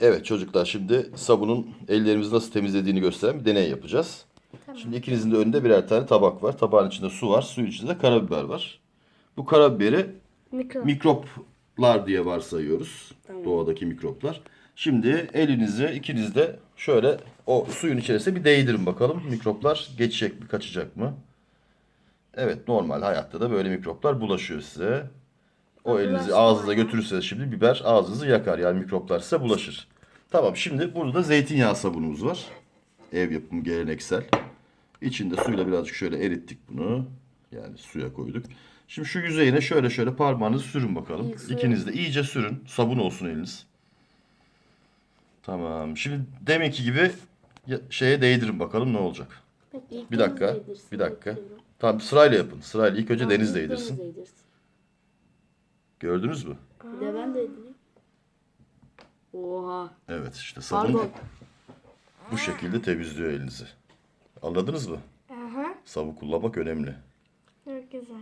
Evet çocuklar şimdi sabunun ellerimizi nasıl temizlediğini gösteren bir deney yapacağız. Şimdi ikinizin de önünde birer tane tabak var. Tabağın içinde su var. Suyun içinde de karabiber var. Bu karabiberi Mikro. mikroplar diye varsayıyoruz. Doğadaki mikroplar. Şimdi elinizi ikiniz de şöyle o suyun içerisine bir değdirin bakalım. Mikroplar geçecek mi, kaçacak mı? Evet normal hayatta da böyle mikroplar bulaşıyor size. O elinizi ağzınıza götürürseniz şimdi biber ağzınızı yakar. Yani mikroplar size bulaşır. Tamam şimdi burada da zeytinyağı sabunumuz var. Ev yapımı geleneksel. İçinde suyla birazcık şöyle erittik bunu. Yani suya koyduk. Şimdi şu yüzeyine şöyle şöyle parmağınızı sürün bakalım. Suya- İkiniz de iyice sürün. Sabun olsun eliniz. Tamam. Şimdi deminki gibi şeye değdirin bakalım ne olacak. İlk Bir dakika. Bir dakika. Tamam sırayla yapın. Sırayla. İlk önce Tamam, Deniz değdirsin. Deniz değdirsin. Gördünüz mü? Bir de ben değdireyim. Oha. Evet işte sabun Pardon. bu şekilde temizliyor elinizi. Anladınız mı? Aha. Sabun kullanmak önemli. Çok güzel.